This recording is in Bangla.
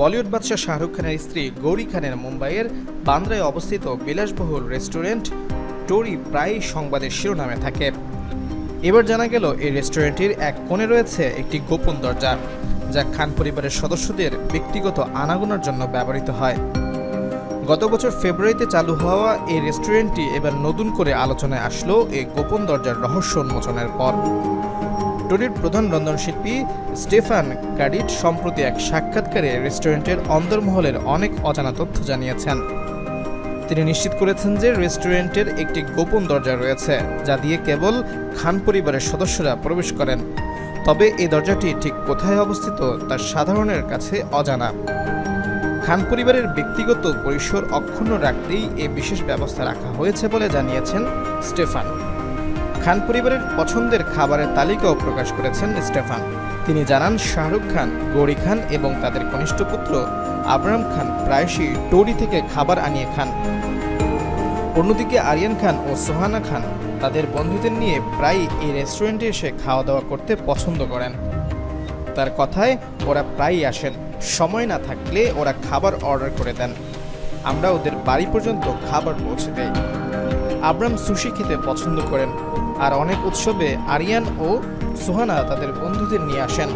বলিউড বাদশাহ শাহরুখ খানের স্ত্রী গৌরী খানের মুম্বাইয়ের বান্দ্রায় অবস্থিত বিলাসবহুল রেস্টুরেন্ট টোরি প্রায়ই সংবাদের শিরোনামে থাকে। এবার জানা গেল, এই রেস্টুরেন্টটির এক কোণে রয়েছে একটি গোপন দরজা, যা খান পরিবারের সদস্যদের ব্যক্তিগত আনাগোনার জন্য ব্যবহৃত হয়। গত বছর ফেব্রুয়ারিতে চালু হওয়া এই রেস্টুরেন্টটি এবার নতুন করে আলোচনায় আসলো এই গোপন দরজার রহস্য উন্মোচনের পর। টরির প্রধান রন্ধনশিল্পী স্টেফান কাডিট সম্প্রতি এক সাক্ষাৎকারে রেস্টুরেন্টের অন্দরমহলের অনেক অজানা তথ্য জানিয়েছেন। তিনি নিশ্চিত করেছেন যে রেস্টুরেন্টের একটি গোপন দরজা রয়েছে, যা দিয়ে কেবল খান পরিবারের সদস্যরা প্রবেশ করেন। তবে এই দরজাটি ঠিক কোথায় অবস্থিত তা সাধারণের কাছে অজানা। খান পরিবারের ব্যক্তিগত পরিসর অক্ষুণ্ণ রাখতেই এই বিশেষ ব্যবস্থা রাখা হয়েছে বলে জানিয়েছেন স্টেফান। খান পরিবারের পছন্দের খাবারের তালিকাও প্রকাশ করেছেন স্টেফান। তিনি জানান, শাহরুখ খান, গৌরী খান এবং তাদের কনিষ্ঠ পুত্র আবরাম খান প্রায়শই টোরি থেকে খাবার আনিয়ে খান। অন্যদিকে আরিয়ান খান ও সোহানা খান তাদের বন্ধুদের নিয়ে প্রায়ই এই রেস্টুরেন্টে এসে খাওয়া দাওয়া করতে পছন্দ করেন। তার কথায়, ওরা প্রায়ই আসেন। সময় না থাকলে ওরা খাবার অর্ডার করে দেন। আমরা ওদের বাড়ি পর্যন্ত খাবার পৌঁছে দেই। আব্রাম সুশি খেতে পছন্দ করেন। আর অনেক উৎসবে আরিয়ান ও সুহানা তাদের বন্ধুদের নিয়ে আসেন।